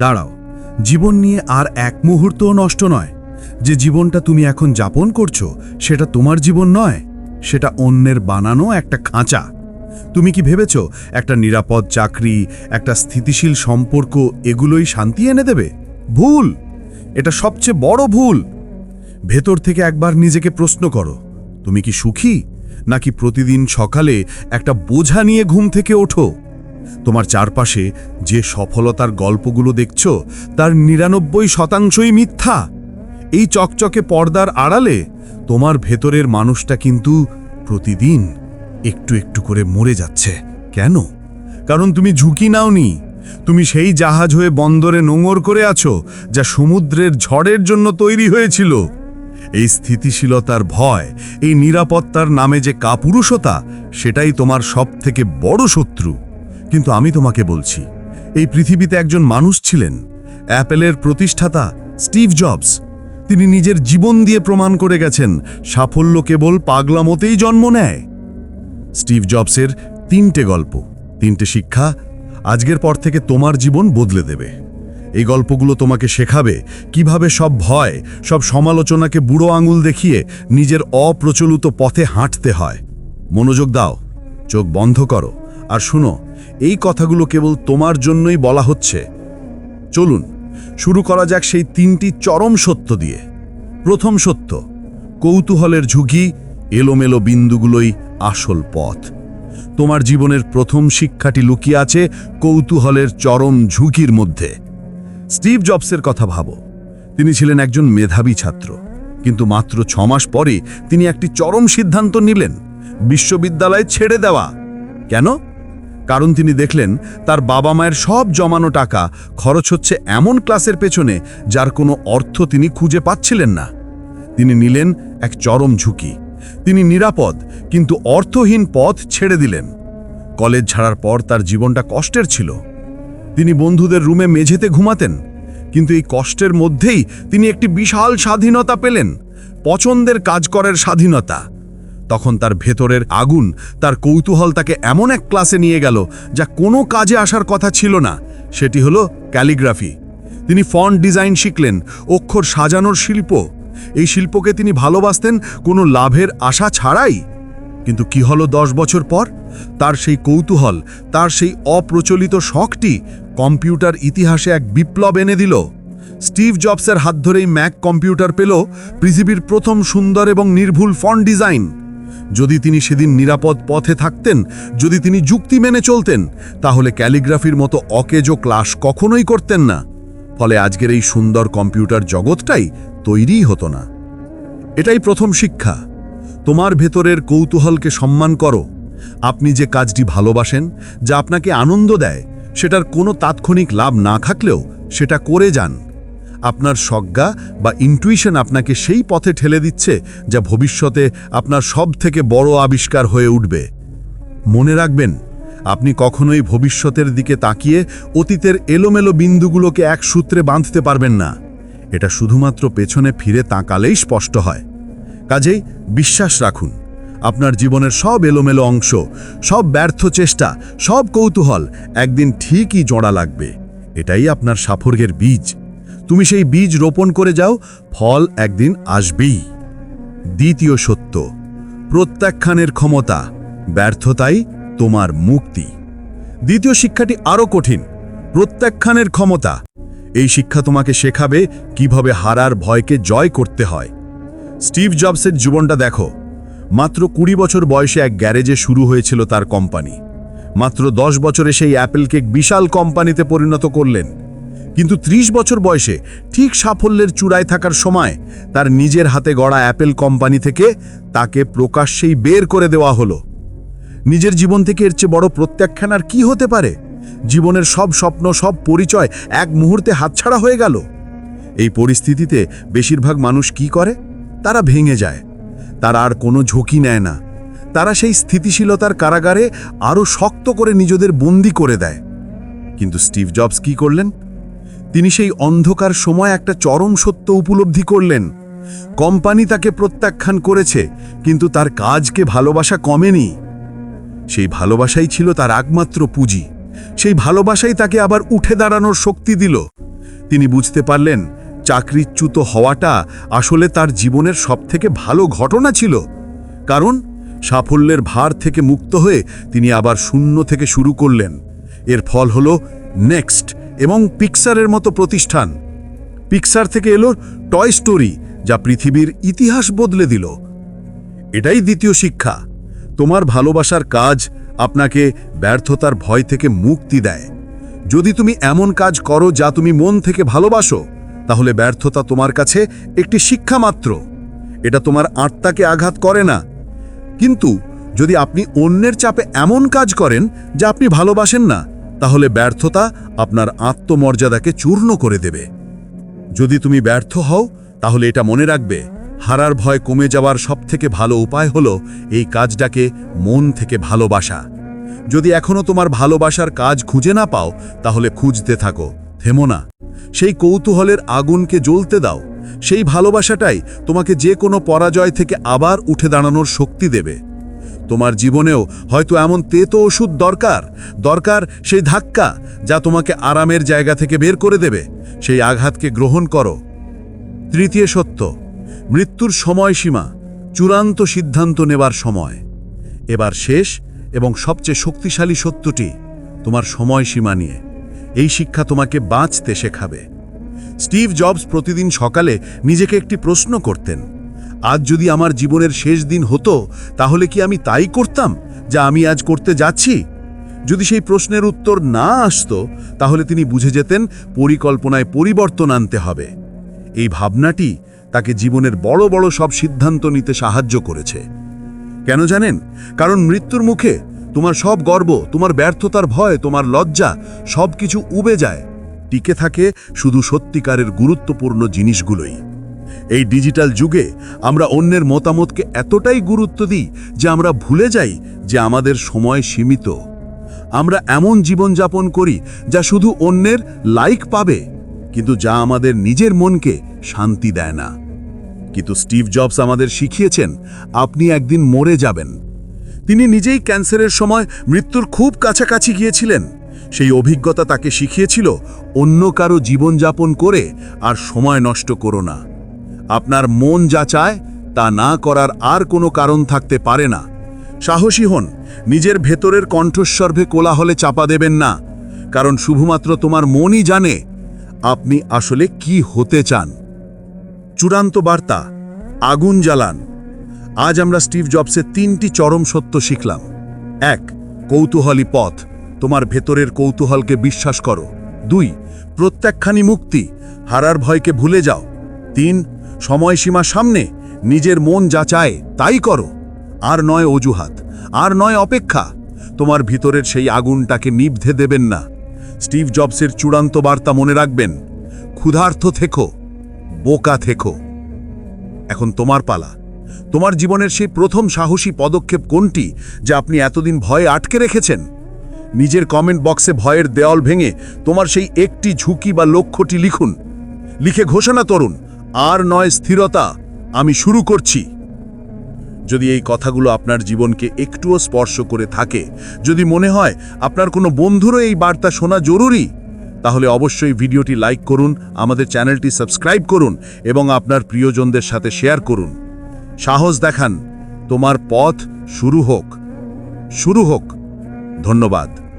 দাঁড়াও, জীবন নিয়ে আর এক মুহূর্তও নষ্ট নয়। যে জীবনটা তুমি এখন যাপন করছ, সেটা তোমার জীবন নয়, সেটা অন্যের বানানো একটা খাঁচা। তুমি কি ভেবেছ, একটা নিরাপদ চাকরি, একটা স্থিতিশীল সম্পর্ক, এগুলোই শান্তি এনে দেবে? ভুল! এটা সবচেয়ে বড় ভুল! ভেতর থেকে একবার নিজেকে প্রশ্ন করো, তুমি কি সুখী, নাকি প্রতিদিন সকালে একটা বোঝা নিয়ে ঘুম থেকে ওঠো? তোমার চারপাশে যে সফলতার গল্পগুলো দেখছ, তার নিরানব্বই শতাংশই মিথ্যা। এই চকচকে পর্দার আড়ালে তোমার ভেতরের মানুষটা কিন্তু প্রতিদিন একটু একটু করে মরে যাচ্ছে। কেন? কারণ তুমি ঝুঁকি নাওনি। তুমি সেই জাহাজ হয়ে বন্দরে নোঙর করে আছো, যা সমুদ্রের ঝড়ের জন্য তৈরি হয়েছিল। এই স্থিতিশীলতার ভয়, এই নিরাপত্তার নামে যে কাপুরুষতা, সেটাই তোমার সবথেকে বড় শত্রু। কিন্তু আমি তোমাকে বলছি, এই পৃথিবীতে একজন মানুষ ছিলেন, অ্যাপেলের প্রতিষ্ঠাতা স্টিভ জবস। তিনি নিজের জীবন দিয়ে প্রমাণ করে গেছেন, সাফল্য কেবল পাগলামতেই জন্ম নেয়। স্টিভ জবসের তিনটে গল্প, তিনটে শিক্ষা, আজকের পর থেকে তোমার জীবন বদলে দেবে। এই গল্পগুলো তোমাকে শেখাবে কীভাবে সব ভয়, সব সমালোচনাকে বুড়ো আঙুল দেখিয়ে নিজের অপ্রচলিত পথে হাঁটতে হয়। মনোযোগ দাও, চোখ বন্ধ করো। আর শুনো, এই কথাগুলো কেবল তোমার জন্যই বলা হচ্ছে। চলুন, শুরু করা যাক সেই তিনটি চরম সত্য দিয়ে। প্রথম সত্য, কৌতূহলের ঝুঁকি এলোমেলো বিন্দুগুলোই আসল পথ। তোমার জীবনের প্রথম শিক্ষাটি লুকিয়ে আছে কৌতূহলের চরম ঝুঁকির মধ্যে। স্টিভ জবসের কথা ভাবো, তিনি ছিলেন একজন মেধাবী ছাত্র, কিন্তু মাত্র ছমাস পরে তিনি একটি চরম সিদ্ধান্ত নিলেন, বিশ্ববিদ্যালয় ছেড়ে দেওয়া। কেন? কারণ তিনি দেখলেন তার বাবা মায়ের সব জমানো টাকা খরচ হচ্ছে এমন ক্লাসের পেছনে যার কোনো অর্থ তিনি খুঁজে পাচ্ছিলেন না। তিনি নিলেন এক চরম ঝুঁকি। তিনি নিরাপদ, কিন্তু অর্থহীন পথ ছেড়ে দিলেন। কলেজ ছাড়ার পর তার জীবনটা কষ্টের ছিল। তিনি বন্ধুদের রুমে মেঝেতে ঘুমাতেন, কিন্তু এই কষ্টের মধ্যেই তিনি একটি বিশাল স্বাধীনতা পেলেন, পছন্দের কাজ করার স্বাধীনতা। তখন তার ভেতরের আগুন, তার কৌতূহল তাকে এমন এক ক্লাসে নিয়ে গেল যা কোনো কাজে আসার কথা ছিল না। সেটি হলো ক্যালিগ্রাফি তিনি ফন্ট ডিজাইন শিখলেন, অক্ষর সাজানোর শিল্প। এই শিল্পকে তিনি ভালোবাসতেন কোনো লাভের আশা ছাড়াই। কিন্তু কি হলো দশ বছর পর? তার সেই কৌতূহল, তার সেই অপ্রচলিত শখটি কম্পিউটার ইতিহাসে এক বিপ্লব এনে দিল। স্টিভ জবসের হাত ধরেই ম্যাক কম্পিউটার পেল পৃথিবীর প্রথম সুন্দর এবং নির্ভুল ফন্ট ডিজাইন যদি তিনি সেদিন নিরাপদ পথে থাকতেন, যদি তিনি যুক্তি মেনে চলতেন, তাহলে ক্যালিগ্রাফির মতো অকেজো ক্লাস কখনোই করতেন না। ফলে আজকের এই সুন্দর কম্পিউটার জগৎটাই তৈরিই হতো না। এটাই প্রথম শিক্ষা। তোমার ভেতরের কৌতূহলকে সম্মান করো। আপনি যে কাজটি ভালোবাসেন, যা আপনাকে আনন্দ দেয়, সেটার কোনো তাৎক্ষণিক লাভ না থাকলেও সেটা করে যান। আপনার সজ্ঞা বা ইনটুইশন আপনাকে সেই পথে ঠেলে দিচ্ছে যা ভবিষ্যতে আপনার সব থেকে বড় আবিষ্কার হয়ে উঠবে। মনে রাখবেন, আপনি কখনোই ভবিষ্যতের দিকে তাকিয়ে অতীতের এলোমেলো বিন্দুগুলোকে এক সূত্রে বাঁধতে পারবেন না। এটা শুধুমাত্র পেছনে ফিরে তাকালেই স্পষ্ট হয়। কাজেই বিশ্বাস রাখুন, আপনার জীবনের সব এলোমেলো অংশ, সব ব্যর্থ চেষ্টা, সব কৌতূহল একদিন ঠিকই জোড়া লাগবে। এটাই আপনার সাফল্যের বীজ। তুমি সেই বীজ রোপণ করে যাও, ফল একদিন আসবেই। দ্বিতীয় সত্য, প্রত্যাখ্যানের ক্ষমতা, ব্যর্থতাই তোমার মুক্তি। দ্বিতীয় শিক্ষাটি আরও কঠিন, প্রত্যাখ্যানের ক্ষমতা, এই শিক্ষা তোমাকে শেখাবে কীভাবে হারার ভয়কে জয় করতে হয়। স্টিভ জবসের জীবনটা দেখো, মাত্র কুড়ি বছর বয়সে এক গ্যারেজে শুরু হয়েছিল তার কোম্পানি। মাত্র দশ বছরে সেই অ্যাপেলকে বিশাল কোম্পানিতে পরিণত করলেন। কিন্তু ৩০ বছর বয়সে ঠিক সাফল্যের চূড়ায় থাকার সময় তার নিজের হাতে গড়া অ্যাপেল কোম্পানি থেকে তাকে প্রকাশ্যেই বের করে দেওয়া হলো। নিজের জীবন থেকে এর চেয়ে বড় প্রত্যাখ্যান আর কি হতে পারে? জীবনের সব স্বপ্ন, সব পরিচয় এক মুহূর্তে হাতছাড়া হয়ে গেল। এই পরিস্থিতিতে বেশিরভাগ মানুষ কি করে? তারা ভেঙে যায়। তারা আর কোনো ঝুঁকি নেয় না। তারা সেই স্থিতিশীলতার কারাগারে আরও শক্ত করে নিজেদের বন্দি করে দেয়। কিন্তু স্টিভ জবস কি করলেন? তিনি সেই অন্ধকার সময় একটা চরম সত্য উপলব্ধি করলেন। কোম্পানি তাকে প্রত্যাখ্যান করেছে, কিন্তু তার কাজকে ভালোবাসা কমেনি। সেই ভালোবাসাই ছিল তার একমাত্র পুঁজি। সেই ভালোবাসাই তাকে আবার উঠে দাঁড়ানোর শক্তি দিল। তিনি বুঝতে পারলেন, চাকরিচ্যুত হওয়াটা আসলে তার জীবনের সবথেকে ভালো ঘটনা ছিল। কারণ, সাফল্যের ভার থেকে মুক্ত হয়ে তিনি আবার শূন্য থেকে শুরু করলেন। এর ফল হল নেক্সট। এবং পিক্সারের মতো প্রতিষ্ঠান। পিক্সার থেকে এলো টয় স্টোরি যা পৃথিবীর ইতিহাস বদলে দিল। এটাই দ্বিতীয় শিক্ষা। তোমার ভালোবাসার কাজ আপনাকে ব্যর্থতার ভয় থেকে মুক্তি দেয়। যদি তুমি এমন কাজ করো যা তুমি মন থেকে ভালোবাসো, তাহলে ব্যর্থতা তোমার কাছে একটি শিক্ষা মাত্র। এটা তোমার আত্মাকে আঘাত করে না। কিন্তু যদি আপনি অন্যের চাপে এমন কাজ করেন যা আপনি ভালোবাসেন না, তাহলে ব্যর্থতা আপনার আত্মমর্যাদাকে চূর্ণ করে দেবে। যদি তুমি ব্যর্থ হও, তাহলে এটা মনে রাখবে, হারার ভয় কমে যাওয়ার সবথেকে ভালো উপায় হলো এই কাজটাকে মন থেকে ভালোবাসা। যদি এখনও তোমার ভালোবাসার কাজ খুঁজে না পাও, তাহলে খুঁজতে থাকো, থেমো না। সেই কৌতূহলের আগুনকে জ্বলতে দাও। সেই ভালোবাসাটাই তোমাকে যে কোনো পরাজয় থেকে আবার উঠে দাঁড়ানোর শক্তি দেবে। তোমার জীবনেও হয়তো এমন তেতো ওষুধ দরকার। দরকার সেই ধাক্কা যা তোমাকে আরামের জায়গা থেকে বের করে দেবে। সেই আঘাতকে গ্রহণ করো। তৃতীয় সত্য, মৃত্যুর সময়সীমা, চূড়ান্ত সিদ্ধান্ত নেবার সময়। এবার শেষ এবং সবচেয়ে শক্তিশালী সত্যটি তোমার সময়সীমা নিয়ে। এই শিক্ষা তোমাকে বাঁচতে শেখাবে। স্টিভ জবস প্রতিদিন সকালে নিজেকে একটি প্রশ্ন করতেন। আজ যদি আমার জীবনের শেষ দিন হতো, তাহলে কি আমি তাই করতাম যা আমি আজ করতে যাচ্ছি? যদি সেই প্রশ্নের উত্তর না আসত, তাহলে তিনি বুঝে যেতেন পরিকল্পনায় পরিবর্তন আনতে হবে। এই ভাবনাটি তাকে জীবনের বড় বড় সব সিদ্ধান্ত নিতে সাহায্য করেছে। কেন জানেন? কারণ মৃত্যুর মুখে তোমার সব গর্ব, তোমার ব্যর্থতার ভয়, তোমার লজ্জা সব কিছু উবে যায়। টিকে থাকে শুধু সত্যিকারের গুরুত্বপূর্ণ জিনিসগুলোই। এই ডিজিটাল যুগে আমরা অন্যের মতামতকে এতটাই গুরুত্ব দিই যে আমরা ভুলে যাই যে আমাদের সময় সীমিত। আমরা এমন জীবনযাপন করি যা শুধু অন্যের লাইক পাবে, কিন্তু যা আমাদের নিজের মনকে শান্তি দেয় না। কিন্তু স্টিভ জবস আমাদের শিখিয়েছেন, আপনি একদিন মরে যাবেন। তিনি নিজেই ক্যান্সারের সময় মৃত্যুর খুব কাছাকাছি গিয়েছিলেন। সেই অভিজ্ঞতা তাকে শিখিয়েছিল, অন্য কারও জীবনযাপন করে আর সময় নষ্ট করো না। আপনার মন যা চায় তা না করার আর কোনো কারণ থাকতে পারে না। সাহসী হন, নিজের ভেতরের কণ্ঠস্বর্ভে কোলাহলে চাপা দেবেন না, কারণ শুধুমাত্র তোমার মনই জানে আপনি আসলে কি হতে চান। চূড়ান্ত বার্তা, আগুন জ্বালান। আজ আমরা স্টিভ জবসের তিনটি চরম সত্য শিখলাম। এক, কৌতূহলী পথ, তোমার ভেতরের কৌতূহলকে বিশ্বাস করো। দুই প্রত্যেকখানি মুক্তি, হারার ভয়কে ভুলে যাও। তিন সময়সীমা সামনে, নিজের মন যা চায় তাই করো। আর নয় অজুহাত, আর নয় অপেক্ষা। তোমার ভিতরের সেই আগুনটাকে নিভধে দেবেন না। স্টিভ জবসের চূড়ান্ত বার্তা মনে রাখবেন ক্ষুধার্থ থেকো, বোকা থেকো। এখন তোমার পালা। তোমার জীবনের সেই প্রথম সাহসী পদক্ষেপ কোনটি যা আপনি এতদিন ভয়ে আটকে রেখেছেন? নিজের কমেন্ট বক্সে ভয়ের দেওয়াল ভেঙে তোমার সেই একটি ঝুঁকি বা লক্ষ্যটি লিখুন। লিখে ঘোষণা তরুণ আর নয় স্থিরতা, আমি শুরু করছি। যদি এই কথাগুলো আপনার জীবনকে একটুও স্পর্শ করে থাকে, যদি মনে হয় আপনার কোনো বন্ধুরও এই বার্তা শোনা জরুরি, তাহলে অবশ্যই ভিডিওটি লাইক করুন, আমাদের চ্যানেলটি সাবস্ক্রাইব করুন এবং আপনার প্রিয়জনদের সাথে শেয়ার করুন। সাহস দেখান, তোমার পথ শুরু হোক। শুরু হোক। ধন্যবাদ।